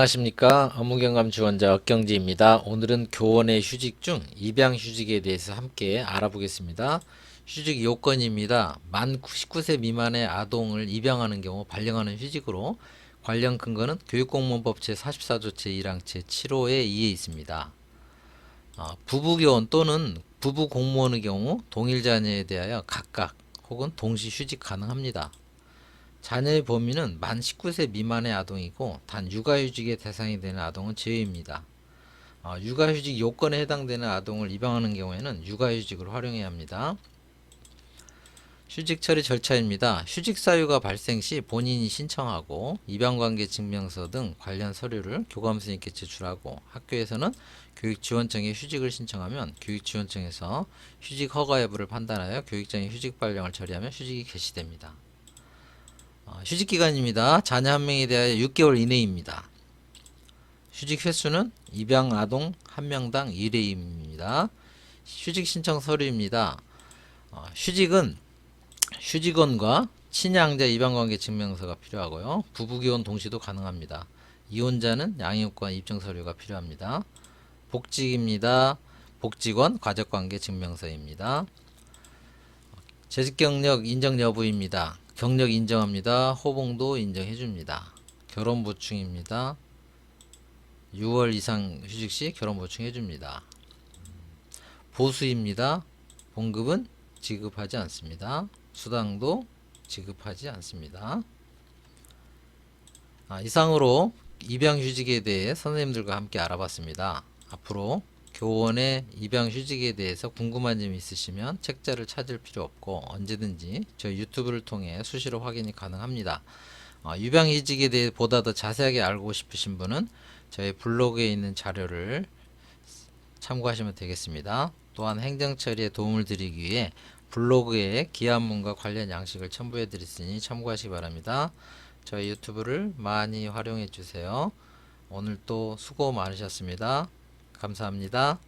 안녕하십니까 업무경감 지원자 억경지입니다. 오늘은 교원의 휴직 중 입양 휴직에 대해서 함께 알아보겠습니다. 휴직 요건입니다. 만 19세 미만의 아동을 입양하는 경우 발령하는 휴직으로 관련 근거는 교육공무원법 제44조 제1항 제7호에 2에 있습니다. 어, 부부교원 또는 부부공무원의 경우 동일 자녀에 대하여 각각 혹은 동시 휴직 가능합니다. 자녀의 범위는 만 19세 미만의 아동이고 단 육아휴직의 대상이 되는 아동은 제외입니다. 어, 육아휴직 요건에 해당되는 아동을 입양하는 경우에는 육아휴직을 활용해야 합니다. 휴직 처리 절차입니다. 휴직 사유가 발생 시 본인이 신청하고 입양관계 증명서 등 관련 서류를 교감선생님께 제출하고 학교에서는 교육지원청에 휴직을 신청하면 교육지원청에서 휴직 허가 여부를 판단하여 교육장의 휴직 발령을 처리하면 휴직이 개시됩니다. 어, 휴직 기간입니다. 자녀 한 명에 대하여 6개월 이내입니다. 휴직 횟수는 입양 아동 한 명당 1회입니다. 휴직 신청 서류입니다. 어, 휴직은 휴직원과 친양자 입양관계 증명서가 필요하고요. 부부기혼 동시도 가능합니다. 이혼자는 양육권 입증 서류가 필요합니다. 복직입니다. 복직원 가족관계 증명서입니다. 재직 경력 인정 여부입니다. 경력 인정합니다. 호봉도 인정해 줍니다. 결혼 보충입니다. 6월 이상 휴직 시 결혼 보충해 줍니다. 보수입니다. 봉급은 지급하지 않습니다. 수당도 지급하지 않습니다. 아, 이상으로 입양 휴직에 대해 선생님들과 함께 알아봤습니다. 앞으로 교원의 입양 휴직에 대해서 궁금한 점이 있으시면 책자를 찾을 필요 없고 언제든지 저희 유튜브를 통해 수시로 확인이 가능합니다. 어, 입양 휴직에 대해 보다 더 자세하게 알고 싶으신 분은 저희 블로그에 있는 자료를 참고하시면 되겠습니다. 또한 행정 처리에 도움을 드리기 위해 블로그에 기한문과 관련 양식을 첨부해 드렸으니 참고하시기 바랍니다. 저희 유튜브를 많이 활용해 주세요. 오늘 또 수고 많으셨습니다. 감사합니다.